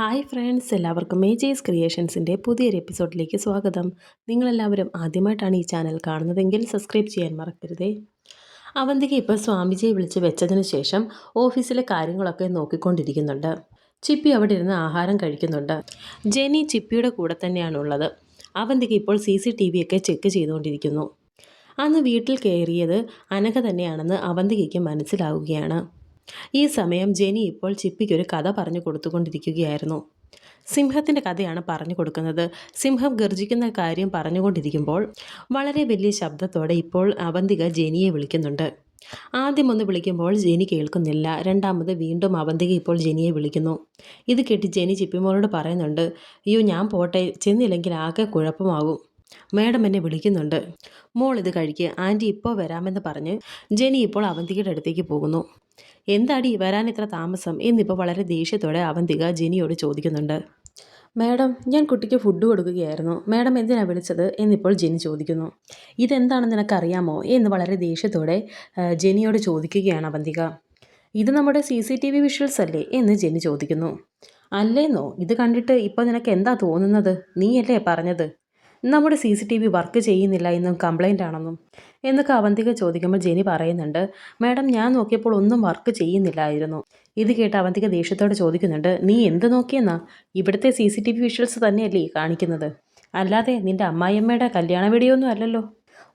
Hi friends എല്ലാവർക്കും മേജേസ് ക്രിയേഷൻസിന്റെ പുതിയൊരു എപ്പിസോഡിലേക്ക് സ്വാഗതം. നിങ്ങളെല്ലാവരും ആദ്യമായിട്ടാണ് ഈ ചാനൽ കാണുന്നതെങ്കിൽ സബ്സ്ക്രൈബ് ചെയ്യാൻ മറക്കരുതേ. അവന്തിക ഇപ്പോൾ സ്വാമിജിയെ വിളിച്ച് വെച്ചതിന് ശേഷം ഓഫീസിലെ കാര്യങ്ങളൊക്കെ നോക്കിക്കൊണ്ടിരിക്കുന്നുണ്ട്. ചിപ്പി അവിടെ ഇരുന്ന് ആഹാരം കഴിക്കുന്നുണ്ട്. ജെനി ചിപ്പിയുടെ കൂടെ തന്നെയാണുള്ളത് അവന്തിക ഇപ്പോൾ സി സി ടി വി ഒക്കെ ചെക്ക് ചെയ്തുകൊണ്ടിരിക്കുന്നു. അന്ന് വീട്ടിൽ കയറിയത് അനഘ തന്നെയാണെന്ന് അവന്തികയ്ക്ക് മനസ്സിലാവുകയാണ്. ഈ സമയം ജെനി ഇപ്പോൾ ചിപ്പിക്കൊരു കഥ പറഞ്ഞു കൊടുത്തുകൊണ്ടിരിക്കുകയായിരുന്നു. സിംഹത്തിന്റെ കഥയാണ് പറഞ്ഞു കൊടുക്കുന്നത്. സിംഹം ഗർജിക്കുന്ന കാര്യം പറഞ്ഞുകൊണ്ടിരിക്കുമ്പോൾ വളരെ വലിയ ശബ്ദത്തോടെ ഇപ്പോൾ അവന്തിക ജെനിയെ വിളിക്കുന്നുണ്ട്. ആദ്യം ഒന്ന് വിളിക്കുമ്പോൾ ജെനി കേൾക്കുന്നില്ല. രണ്ടാമത് വീണ്ടും അവന്തിക ഇപ്പോൾ ജെനിയെ വിളിക്കുന്നു. ഇത് കേട്ട് ജെനി ചിപ്പിമോളോട് പറയുന്നുണ്ട് അയ്യോ ഞാൻ പോട്ടെ ചെന്നില്ലെങ്കിൽ ആകെ കുഴപ്പമാകും. മേഡം എന്നെ വിളിക്കുന്നുണ്ട്. മോൾ ഇത് കഴിക്കുക ആന്റി ഇപ്പോൾ വരാമെന്ന് പറഞ്ഞ് ജെനി ഇപ്പോൾ അവന്തികയുടെ അടുത്തേക്ക് പോകുന്നു. എന്താടി വരാൻ ഇത്ര താമസം? എന്നിപ്പോൾ വളരെ ദേഷ്യത്തോടെ അവന്തിക ജിനിയോട് ചോദിക്കുന്നുണ്ട്. മാഡം ഞാൻ കുട്ടിക്ക് ഫുഡ് കൊടുക്കുകയായിരുന്നു. മാഡം എന്തിനാണ് വിളിച്ചത്? എന്നിപ്പോൾ ജെനി ചോദിക്കുന്നു. ഇതെന്താണെന്ന് നിനക്കറിയാമോ? എന്ന് വളരെ ദേഷ്യത്തോടെ ജെനിയോട് ചോദിക്കുകയാണ് അവന്തിക ഇത് നമ്മുടെ C C T V visuals അല്ലേ? എന്ന് ജെനി ചോദിക്കുന്നു. അല്ലേന്നോ? ഇത് കണ്ടിട്ട് ഇപ്പോൾ നിനക്ക് എന്താ തോന്നുന്നത്? നീയല്ലേ പറഞ്ഞത്? നമ്മുടെ C C T V work ചെയ്യുന്നില്ല എന്നും കംപ്ലൈന്റ് ആണെന്നും എന്നൊക്കെ അവന്തിക ചോദിക്കുമ്പോൾ ജെനി പറയുന്നുണ്ട് മാഡം ഞാൻ നോക്കിയപ്പോൾ ഒന്നും വർക്ക് ചെയ്യുന്നില്ലായിരുന്നു. ഇത് കേട്ട് അവന്തിക ദേഷ്യത്തോടെ ചോദിക്കുന്നുണ്ട് നീ എന്ത് നോക്കിയെന്നാ? ഇവിടുത്തെ C C T V visuals തന്നെയല്ലേ കാണിക്കുന്നത്? അല്ലാതെ നിന്റെ അമ്മായിയമ്മയുടെ കല്യാണ വീഡിയോ ഒന്നും അല്ലല്ലോ.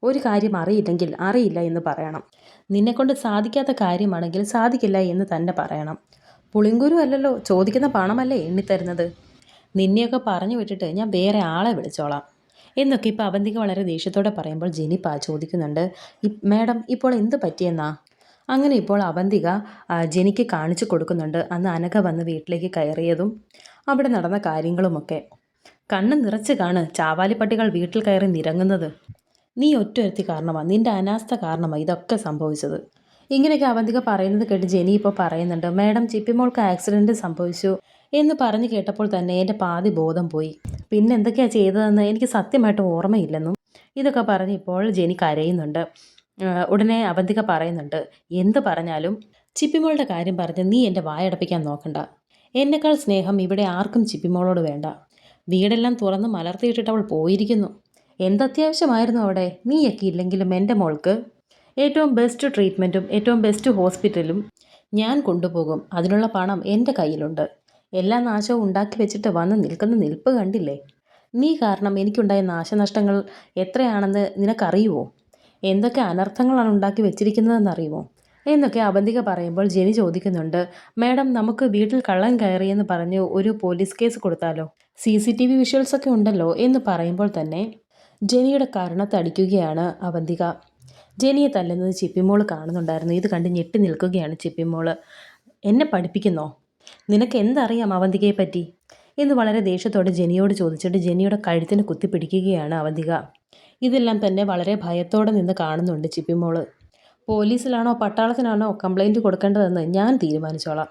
ഒരു കാര്യം അറിയില്ലെങ്കിൽ അറിയില്ല എന്ന് പറയണം. നിന്നെക്കൊണ്ട് സാധിക്കാത്ത കാര്യമാണെങ്കിൽ സാധിക്കില്ല എന്ന് തന്നെ പറയണം. പുളിങ്കുരു അല്ലല്ലോ ചോദിക്കുന്ന പണമല്ലേ എണ്ണിത്തരുന്നത്? നിന്നെയൊക്കെ പറഞ്ഞു വിട്ടിട്ട് ഞാൻ വേറെ ആളെ വിളിച്ചോളാം. എന്നൊക്കെ ഇപ്പോൾ അവന്തിക വളരെ ദേഷ്യത്തോടെ പറയുമ്പോൾ ജെനിപ്പ ചോദിക്കുന്നുണ്ട് "ഇ- മാഡം ഇപ്പോൾ എന്ത് പറ്റിയെന്നാ? അങ്ങനെ ഇപ്പോൾ അവന്തിക ജെനിക്ക് കാണിച്ചു കൊടുക്കുന്നുണ്ട് അന്ന് അനഘ വന്ന് വീട്ടിലേക്ക് കയറിയതും അവിടെ നടന്ന കാര്യങ്ങളുമൊക്കെ. കണ്ണ് നിറച്ച് കാണ് ചാവാലിപ്പട്ടികൾ വീട്ടിൽ കയറി നിരങ്ങുന്നത്. നീ ഒറ്റയൊരുത്തി കാരണമാണ് നിന്റെ അനാസ്ഥ കാരണമാണ് ഇതൊക്കെ സംഭവിച്ചത്. ഇങ്ങനെയൊക്കെ അവന്തിക പറയുന്നത് കേട്ട് ജെനി ഇപ്പോൾ പറയുന്നുണ്ട് മാഡം ചിപ്പിമോൾക്ക് ആക്സിഡന്റ് സംഭവിച്ചു. എന്ന് പറഞ്ഞു കേട്ടപ്പോൾ തന്നെ എന്റെ പാതി ബോധം പോയി. പിന്നെ എന്തൊക്കെയാണ് ചെയ്തതെന്ന് എനിക്ക് സത്യമായിട്ട് ഓർമ്മയില്ലെന്നും ഇതൊക്കെ പറഞ്ഞ് ഇപ്പോൾ ജെനി കരയുന്നുണ്ട്. ഉടനെ അവന്തിക പറയുന്നുണ്ട് എന്ത് പറഞ്ഞാലും ചിപ്പിമോളുടെ കാര്യം പറഞ്ഞ് നീ എന്റെ വായടപ്പിക്കാൻ നോക്കണ്ട. എന്നെക്കാൾ സ്നേഹം ഇവിടെ ആർക്കും ചിപ്പിമോളോട് വേണ്ട. വീടെല്ലാം തുറന്ന് മലർത്തിയിട്ടിട്ട് അവൾ പോയിരിക്കുന്നു. എന്തത്യാവശ്യമായിരുന്നു അവിടെ? നീയൊക്കെ ഇല്ലെങ്കിലും എന്റെ മോൾക്ക് ഏറ്റവും ബെസ്റ്റ് ട്രീറ്റ്മെന്റും ഏറ്റവും ബെസ്റ്റ് ഹോസ്പിറ്റലും ഞാൻ കൊണ്ടുപോകും. അതിനുള്ള പണം എന്റെ കയ്യിലുണ്ട്. എല്ലാ നാശവും ഉണ്ടാക്കി വെച്ചിട്ട് വന്ന് നിൽക്കുന്ന നിൽപ്പ് കണ്ടില്ലേ? നീ കാരണം എനിക്കുണ്ടായ നാശനഷ്ടങ്ങൾ എത്രയാണെന്ന് നിനക്കറിയുമോ എന്തൊക്കെ അനർത്ഥങ്ങളാണ് ഉണ്ടാക്കി വെച്ചിരിക്കുന്നതെന്ന് അറിയുമോ എന്നൊക്കെ അവന്തിക പറയുമ്പോൾ ജെനി ചോദിക്കുന്നുണ്ട് മാഡം നമുക്ക് വീട്ടിൽ കള്ളൻ കയറിയെന്ന് പറഞ്ഞ് ഒരു പോലീസ് കേസ് കൊടുത്താലോ? സി സി ടി വി വിഷ്വൽസൊക്കെ ഉണ്ടല്ലോ? എന്ന് പറയുമ്പോൾ തന്നെ ജെനിയുടെ കരുണത്തടിക്കുകയാണ് അവന്തിക ജെനിയെ തല്ലുന്നത് ചിപ്പിമോൾ കാണുന്നുണ്ടായിരുന്നു. ഇത് കണ്ട് ഞെട്ടി നിൽക്കുകയാണ് ചിപ്പിമോൾ. എന്നെ പഠിപ്പിക്കുന്നോ? നിനക്ക് എന്തറിയാം അവന്തികയെ പറ്റി എന്ന് വളരെ ദേഷ്യത്തോടെ ജെനിയോട് ചോദിച്ചിട്ട് ജെനിയുടെ കഴുത്തിന് കുത്തിപ്പിടിക്കുകയാണ് അവന്തിക. ഇതെല്ലാം തന്നെ വളരെ ഭയത്തോടെ നിന്ന് കാണുന്നുണ്ട് ചിപ്പിമോൾ. പോലീസിലാണോ പട്ടാളത്തിനാണോ കംപ്ലൈന്റ് കൊടുക്കേണ്ടതെന്ന് ഞാൻ തീരുമാനിച്ചോളാം.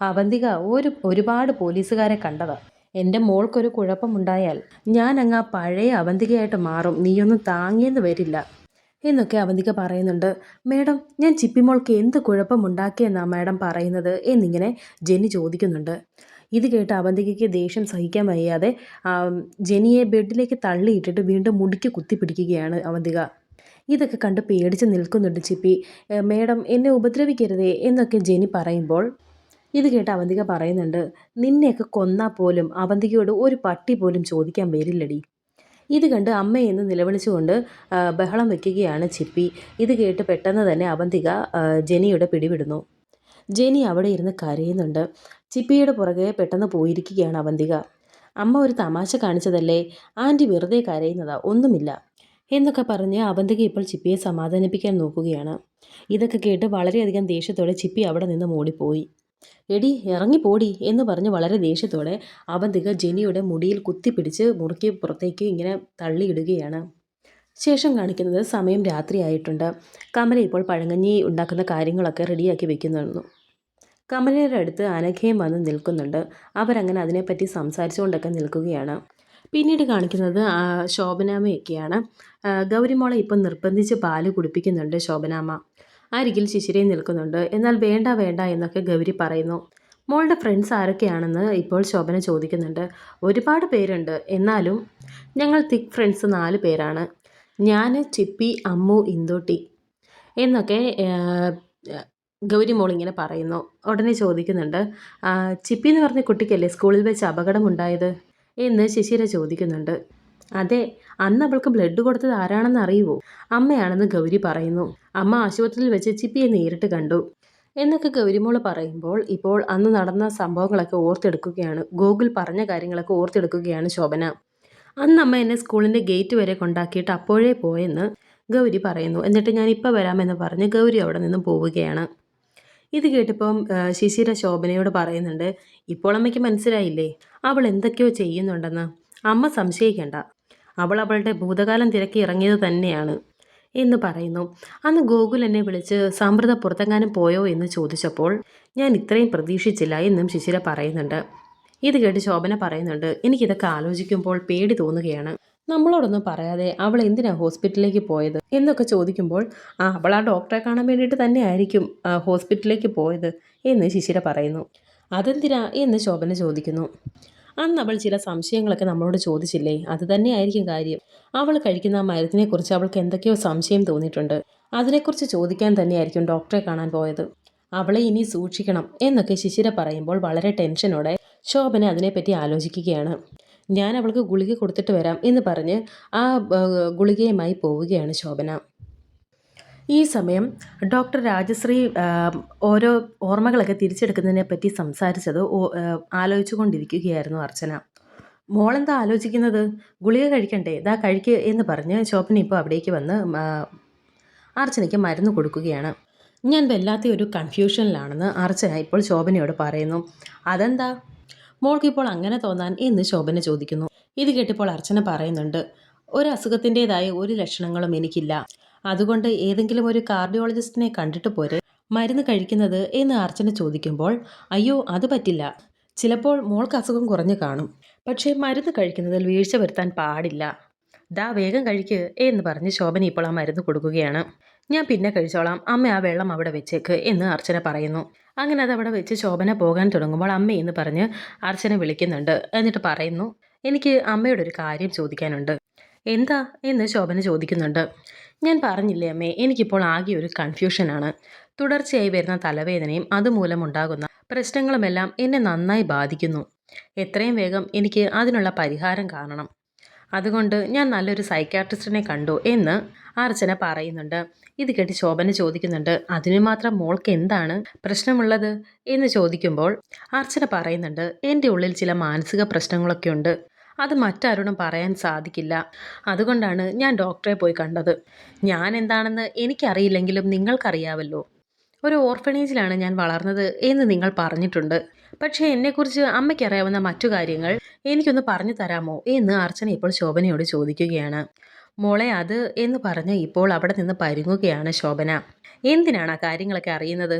അവന്തിക ഒരു ഒരുപാട് പോലീസുകാരെ കണ്ടതാ. എന്റെ മോൾക്കൊരു കുഴപ്പമുണ്ടായാൽ ഞാൻ അങ്ങ് ആ പഴയ അവന്തികയായിട്ട് മാറും. നീയൊന്നും താങ്ങിയെന്ന് വരില്ല. എന്നൊക്കെ അവന്തിക പറയുന്നുണ്ട്. മേഡം ഞാൻ ചിപ്പിമോൾക്ക് എന്ത് കുഴപ്പമുണ്ടാക്കിയെന്നാണ് മാഡം പറയുന്നത്? എന്നിങ്ങനെ ജെനി ചോദിക്കുന്നുണ്ട്. ഇത് കേട്ട് അവന്തികയ്ക്ക് ദേഷ്യം സഹിക്കാൻ വയ്യാതെ ജെനിയെ ബെഡിലേക്ക് തള്ളിയിട്ടിട്ട് വീണ്ടും മുടിക്ക് കുത്തിപ്പിടിക്കുകയാണ് അവന്തിക. ഇതൊക്കെ കണ്ട് പേടിച്ച് നിൽക്കുന്നുണ്ട് ചിപ്പി. "ഏ, മേഡം എന്നെ ഉപദ്രവിക്കരുതേ എന്നൊക്കെ ജെനി പറയുമ്പോൾ ഇത് കേട്ട് അവന്തിക പറയുന്നുണ്ട്. നിന്നെയൊക്കെ കൊന്നാൽ പോലും അവന്തികയോട് ഒരു പട്ടി പോലും ചോദിക്കാൻ വരില്ലടി. ഇത് കണ്ട് അമ്മയെന്ന് നിലവിളിച്ചുകൊണ്ട് ബഹളം വയ്ക്കുകയാണ് ചിപ്പി. ഇത് കേട്ട് പെട്ടെന്ന് തന്നെ അവന്തിക ജെനിയുടെ പിടിവിടുന്നു. ജെനി അവിടെ ഇരുന്ന് കരയുന്നുണ്ട്. ചിപ്പിയുടെ പുറകെ പെട്ടെന്ന് പോയിരിക്കുകയാണ് അവന്തിക. അമ്മ ഒരു തമാശ കാണിച്ചതല്ലേ? ആന്റി വെറുതെ കരയുന്നതാ ഒന്നുമില്ല. എന്നൊക്കെ പറഞ്ഞ് അവന്തിക ഇപ്പോൾ ചിപ്പിയെ സമാധാനിപ്പിക്കാൻ നോക്കുകയാണ്. ഇതൊക്കെ കേട്ട് വളരെയധികം ദേഷ്യത്തോടെ ചിപ്പി അവിടെ നിന്ന് ഓടിപ്പോയി എടി ഇറങ്ങിപ്പോടി എന്ന് പറഞ്ഞ് വളരെ ദേഷ്യത്തോടെ അവന്തിക ജെനിയുടെ മുടിയിൽ കുത്തിപ്പിടിച്ച് മുറുക്കി പുറത്തേക്ക് ഇങ്ങനെ തള്ളിയിടുകയാണ്. ശേഷം കാണിക്കുന്നത് സമയം രാത്രിയായിട്ടുണ്ട് കമല ഇപ്പോൾ പഴങ്ങഞ്ഞി ഉണ്ടാക്കുന്ന കാര്യങ്ങളൊക്കെ റെഡിയാക്കി വെക്കുന്നു. കമലയുടെ അടുത്ത് അനഘയും വന്ന് നിൽക്കുന്നുണ്ട്. അവരങ്ങനെ അതിനെപ്പറ്റി സംസാരിച്ചുകൊണ്ടൊക്കെ നിൽക്കുകയാണ്. പിന്നീട് കാണിക്കുന്നത് ശോഭനാമയൊക്കെയാണ്. ഗൗരിമോളെ ഇപ്പം നിർബന്ധിച്ച് പാൽ കുടിപ്പിക്കുന്നുണ്ട് ശോഭനാമ്മ അരികിൽ ശിശിരയും നിൽക്കുന്നുണ്ട്. എന്നാൽ വേണ്ട വേണ്ട എന്നൊക്കെ ഗൗരി പറയുന്നു. മോളുടെ ഫ്രണ്ട്സ് ആരൊക്കെയാണെന്ന് ഇപ്പോൾ ശോഭന ചോദിക്കുന്നുണ്ട്. ഒരുപാട് പേരുണ്ട്. എന്നാലും ഞങ്ങൾ തിക് ഫ്രണ്ട്സ് നാല് പേരാണ്. ഞാൻ ചിപ്പി അമ്മു ഇന്ദുട്ടി എന്നൊക്കെ ഗൗരി മോൾ ഇങ്ങനെ പറയുന്നു. ഉടനെ ചോദിക്കുന്നുണ്ട് ചിപ്പി എന്ന് പറഞ്ഞ കുട്ടിക്കല്ലേ സ്കൂളിൽ വെച്ച് അപകടമുണ്ടായത്? എന്ന് ശിശിര ചോദിക്കുന്നുണ്ട്. അതെ അന്ന് അവൾക്ക് ബ്ലഡ് കൊടുത്തത് ആരാണെന്ന് അറിയുമോ അമ്മയാണെന്ന് ഗൗരി പറയുന്നു. അമ്മ ആശുപത്രിയിൽ വെച്ച് ചിപ്പിയെ നേരിട്ട് കണ്ടു. എന്നൊക്കെ ഗൗരിമോൾ പറയുമ്പോൾ ഇപ്പോൾ അന്ന് നടന്ന സംഭവങ്ങളൊക്കെ ഓർത്തെടുക്കുകയാണ്. ഗൂഗിൾ പറഞ്ഞ കാര്യങ്ങളൊക്കെ ഓർത്തെടുക്കുകയാണ് ശോഭന. അന്ന് അമ്മ എന്നെ സ്കൂളിന്റെ ഗേറ്റ് വരെ കൊണ്ടാക്കിയിട്ട് അപ്പോഴേ പോയെന്ന് ഗൗരി പറയുന്നു. എന്നിട്ട് ഞാൻ ഇപ്പോൾ വരാമെന്ന് പറഞ്ഞ് ഗൗരി അവിടെ നിന്നും പോവുകയാണ്. ഇത് കേട്ടപ്പം ശിശിര ശോഭനയോട് പറയുന്നുണ്ട് ഇപ്പോൾ അമ്മയ്ക്ക് മനസ്സിലായില്ലേ? അവൾ എന്തൊക്കെയോ ചെയ്യുന്നുണ്ടെന്ന്. അമ്മ സംശയിക്കേണ്ട. അവൾ അവളുടെ ഭൂതകാലം തിരക്കി ഇറങ്ങിയത് തന്നെയാണ്. എന്ന് പറയുന്നു. അന്ന് ഗോകുൽ എന്നെ വിളിച്ച് സമൃത പുറത്തെങ്ങാനും പോയോ? എന്ന് ചോദിച്ചപ്പോൾ ഞാൻ ഇത്രയും പ്രതീക്ഷിച്ചില്ല എന്നും ശിശിര പറയുന്നുണ്ട്. ഇത് കേട്ട് ശോഭന പറയുന്നുണ്ട് എനിക്കിതൊക്കെ ആലോചിക്കുമ്പോൾ പേടി തോന്നുകയാണ്. നമ്മളോടൊന്നും പറയാതെ അവൾ എന്തിനാ ഹോസ്പിറ്റലിലേക്ക് പോയത്? എന്നൊക്കെ ചോദിക്കുമ്പോൾ ആ അവൾ ആ ഡോക്ടറെ കാണാൻ വേണ്ടിയിട്ട് തന്നെ ആയിരിക്കും ഹോസ്പിറ്റലിലേക്ക് പോയത് എന്ന് ശിശിര പറയുന്നു. അതെന്തിനാ? എന്ന് ശോഭന ചോദിക്കുന്നു. അന്ന് അവൾ ചില സംശയങ്ങളൊക്കെ നമ്മളോട് ചോദിച്ചില്ലേ? അത് തന്നെയായിരിക്കും കാര്യം. അവൾ കഴിക്കുന്ന ആ മരുന്നിനെക്കുറിച്ച് അവൾക്ക് എന്തൊക്കെയോ സംശയം തോന്നിയിട്ടുണ്ട്. അതിനെക്കുറിച്ച് ചോദിക്കാൻ തന്നെയായിരിക്കും ഡോക്ടറെ കാണാൻ പോയത്. അവളെ ഇനി സൂക്ഷിക്കണം എന്നൊക്കെ ശിശിര പറയുമ്പോൾ വളരെ ടെൻഷനോടെ ശോഭന അതിനെപ്പറ്റി ആലോചിക്കുകയാണ്. ഞാൻ അവൾക്ക് ഗുളിക കൊടുത്തിട്ട് വരാം എന്ന് പറഞ്ഞ് ആ ഗുളികയുമായി പോവുകയാണ് ശോഭന. ഈ സമയം ഡോക്ടർ രാജശ്രീ ഓരോ ഓർമ്മകളൊക്കെ തിരിച്ചെടുക്കുന്നതിനെ പറ്റി സംസാരിച്ചത് ആലോചിച്ചു കൊണ്ടിരിക്കുകയായിരുന്നു അർച്ചന. മോളെന്താ ആലോചിക്കുന്നത്? ഗുളിക കഴിക്കണ്ടേ? ഇതാ കഴിക്ക് എന്ന് പറഞ്ഞ് ശോഭന ഇപ്പോൾ അവിടേക്ക് വന്ന് അർച്ചനയ്ക്ക് മരുന്ന് കൊടുക്കുകയാണ്. ഞാൻ വല്ലാത്ത ഒരു കൺഫ്യൂഷനിലാണെന്ന് അർച്ചന ഇപ്പോൾ ശോഭനയോട് പറയുന്നു. അതെന്താ? മോൾക്കിപ്പോൾ അങ്ങനെ തോന്നാൻ എന്ന് ശോഭന ചോദിക്കുന്നു. ഇത് കേട്ടിപ്പോൾ അർച്ചന പറയുന്നുണ്ട്. ഒരു അസുഖത്തിന്റെതായ ഒരു ലക്ഷണങ്ങളും എനിക്കില്ല. അതുകൊണ്ട് ഏതെങ്കിലും ഒരു കാർഡിയോളജിസ്റ്റിനെ കണ്ടിട്ട് പോരെ. മരുന്ന് കഴിക്കുന്നത് എന്ന് അർച്ചന ചോദിക്കുമ്പോൾ അയ്യോ അത് പറ്റില്ല. ചിലപ്പോൾ മോൾക്ക് അസുഖം കുറഞ്ഞു കാണും. പക്ഷേ മരുന്ന് കഴിക്കുന്നതിൽ വീഴ്ച വരുത്താൻ പാടില്ല. ദാ വേഗം കഴിക്ക് എന്ന് പറഞ്ഞ് ശോഭന ഇപ്പോൾ ആ മരുന്ന് കൊടുക്കുകയാണ്. ഞാൻ പിന്നെ കഴിച്ചോളാം. അമ്മ ആ വെള്ളം അവിടെ വെച്ചേക്ക് എന്ന് അർച്ചന പറയുന്നു. അങ്ങനെ അത് അവിടെ വെച്ച് ശോഭന പോകാൻ തുടങ്ങുമ്പോൾ അമ്മ എന്ന് പറഞ്ഞ് അർച്ചന വിളിക്കുന്നുണ്ട്. എന്നിട്ട് പറയുന്നു എനിക്ക് അമ്മയോട് ഒരു കാര്യം ചോദിക്കാനുണ്ട്. എന്താ? എന്ന് ശോഭന ചോദിക്കുന്നുണ്ട്. ഞാൻ പറഞ്ഞില്ലേ അമ്മേ എനിക്കിപ്പോൾ ആകെ ഒരു കൺഫ്യൂഷനാണ് തുടർച്ചയായി വരുന്ന തലവേദനയും അതുമൂലമുണ്ടാകുന്ന പ്രശ്നങ്ങളുമെല്ലാം എന്നെ നന്നായി ബാധിക്കുന്നു. എത്രയും വേഗം എനിക്ക് അതിനുള്ള പരിഹാരം കാണണം. അതുകൊണ്ട് ഞാൻ നല്ലൊരു സൈക്കാട്രിസ്റ്റിനെ കണ്ടു എന്ന് അർച്ചന പറയുന്നുണ്ട്. ഇത് കേട്ട് ശോഭന ചോദിക്കുന്നുണ്ട് അതിനു മാത്രം മോൾക്ക് എന്താണ് പ്രശ്നമുള്ളത്? എന്ന് ചോദിക്കുമ്പോൾ അർച്ചന പറയുന്നുണ്ട് എന്റെ ഉള്ളിൽ ചില മാനസിക പ്രശ്നങ്ങളൊക്കെ ഉണ്ട്. അത് മറ്റാരോടും പറയാൻ സാധിക്കില്ല. അതുകൊണ്ടാണ് ഞാൻ ഡോക്ടറെ പോയി കണ്ടത്. ഞാൻ എന്താണെന്ന് എനിക്കറിയില്ലെങ്കിലും നിങ്ങൾക്കറിയാവല്ലോ. ഒരു ഓർഫനേജിലാണ് ഞാൻ വളർന്നത് എന്ന് നിങ്ങൾ പറഞ്ഞിട്ടുണ്ട്. പക്ഷേ എന്നെക്കുറിച്ച് അമ്മയ്ക്കറിയാവുന്ന മറ്റു കാര്യങ്ങൾ എനിക്കൊന്ന് പറഞ്ഞു തരാമോ എന്ന് അർച്ചന ഇപ്പോൾ ശോഭനയോട് ചോദിക്കുകയാണ്. മോളെ അത് എന്ന് പറഞ്ഞ് ഇപ്പോൾ അവിടെ നിന്ന് പരുങ്ങുകയാണ് ശോഭന. എന്തിനാണ് ആ കാര്യങ്ങളൊക്കെ അറിയുന്നത്?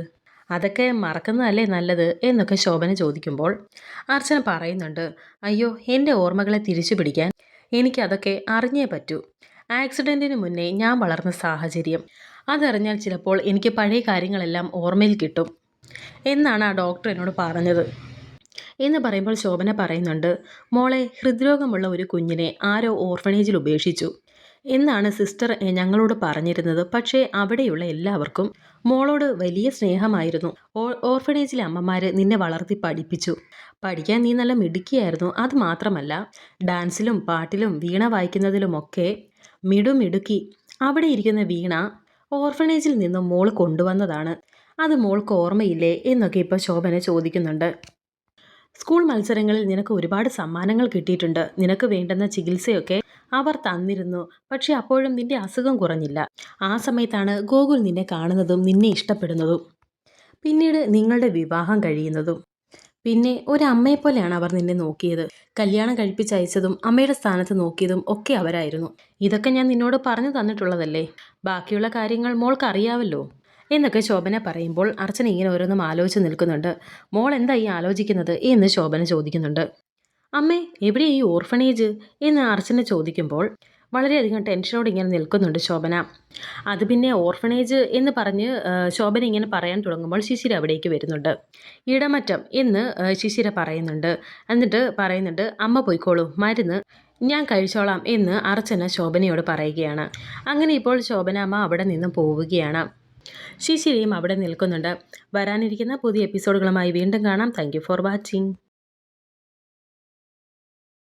അതൊക്കെ മറക്കുന്നതല്ലേ നല്ലത്? എന്നൊക്കെ ശോഭന ചോദിക്കുമ്പോൾ അർച്ചന പറയുന്നുണ്ട് അയ്യോ എന്റെ ഓർമ്മകളെ തിരിച്ചു പിടിക്കാൻ എനിക്കതൊക്കെ അറിഞ്ഞേ പറ്റൂ. ആക്സിഡന്റിന് മുന്നേ ഞാൻ വളർന്ന സാഹചര്യം. അതറിഞ്ഞാൽ ചിലപ്പോൾ എനിക്ക് പഴയ കാര്യങ്ങളെല്ലാം ഓർമ്മയിൽ കിട്ടും. എന്നാണ് ആ ഡോക്ടർ എന്നോട് പറഞ്ഞത്. എന്ന് പറയുമ്പോൾ ശോഭന പറയുന്നുണ്ട് മോളെ ഹൃദ്രോഗമുള്ള ഒരു കുഞ്ഞിനെ ആരോ ഓർഫണേജിൽ ഉപേക്ഷിച്ചു. എന്നാണ് സിസ്റ്റർ ഞങ്ങളോട് പറഞ്ഞിരുന്നത്. പക്ഷേ അവിടെയുള്ള എല്ലാവർക്കും മോളോട് വലിയ സ്നേഹമായിരുന്നു. ഓ- ഓർഫണേജിലെ അമ്മമാർ നിന്നെ വളർത്തി പഠിപ്പിച്ചു. പഠിക്കാൻ നീ നല്ല മിടുക്കിയായിരുന്നു. അത് മാത്രമല്ല ഡാൻസിലും പാട്ടിലും വീണ വായിക്കുന്നതിലുമൊക്കെ മിടുമിടുക്കി അവിടെ ഇരിക്കുന്ന വീണ ഓർഫണേജിൽ നിന്നും മോൾ കൊണ്ടുവന്നതാണ്. അത് മോൾക്ക് ഓർമ്മയില്ലേ എന്നൊക്കെ ഇപ്പോൾ ശോഭന ചോദിക്കുന്നുണ്ട്. സ്കൂൾ മത്സരങ്ങളിൽ നിനക്ക് ഒരുപാട് സമ്മാനങ്ങൾ കിട്ടിയിട്ടുണ്ട്. നിനക്ക് വേണ്ടുന്ന ചികിത്സയൊക്കെ അവർ തന്നിരുന്നു. പക്ഷെ അപ്പോഴും നിന്റെ അസുഖം കുറഞ്ഞില്ല. ആ സമയത്താണ് ഗോകുൽ നിന്നെ കാണുന്നതും നിന്നെ ഇഷ്ടപ്പെടുന്നതും. പിന്നീട് നിങ്ങളുടെ വിവാഹം കഴിയുന്നതും. പിന്നെ ഒരമ്മയെപ്പോലെയാണ് അവർ നിന്നെ നോക്കിയത്. കല്യാണം കഴിപ്പിച്ചയച്ചതും അമ്മയുടെ സ്ഥാനത്ത് നോക്കിയതും ഒക്കെ അവരായിരുന്നു. ഇതൊക്കെ ഞാൻ നിന്നോട് പറഞ്ഞു തന്നിട്ടുള്ളതല്ലേ? ബാക്കിയുള്ള കാര്യങ്ങൾ മോൾക്ക് അറിയാവല്ലോ എന്നൊക്കെ ശോഭന പറയുമ്പോൾ അർച്ചന ഇങ്ങനെ ഓരോന്നും ആലോചിച്ച് നിൽക്കുന്നുണ്ട്. മോൾ എന്താ ഈ ആലോചിക്കുന്നത്? എന്ന് ശോഭന ചോദിക്കുന്നുണ്ട്. അമ്മേ എവിടെ ഈ ഓർഫണേജ് എന്ന് അർച്ചന ചോദിക്കുമ്പോൾ വളരെയധികം ടെൻഷനോട് ഇങ്ങനെ നിൽക്കുന്നുണ്ട് ശോഭന. അത് പിന്നെ ഓർഫണേജ് എന്ന് പറഞ്ഞ് ശോഭന ഇങ്ങനെ പറയാൻ തുടങ്ങുമ്പോൾ ശിശിര അവിടേക്ക് വരുന്നുണ്ട്. ഇടമറ്റം എന്ന് ശിശിര പറയുന്നുണ്ട്. എന്നിട്ട് പറയുന്നുണ്ട് അമ്മ പോയിക്കോളൂ മരുന്ന് ഞാൻ കഴിച്ചോളാം എന്ന് അർച്ചന ശോഭനയോട് പറയുകയാണ്. അങ്ങനെ ഇപ്പോൾ ശോഭനാമ്മ അവിടെ നിന്നും പോവുകയാണ്. ശിശിരയും അവിടെ നിൽക്കുന്നുണ്ട്. വരാനിരിക്കുന്ന പുതിയ എപ്പിസോഡുകളുമായി വീണ്ടും കാണാം. Thank for watching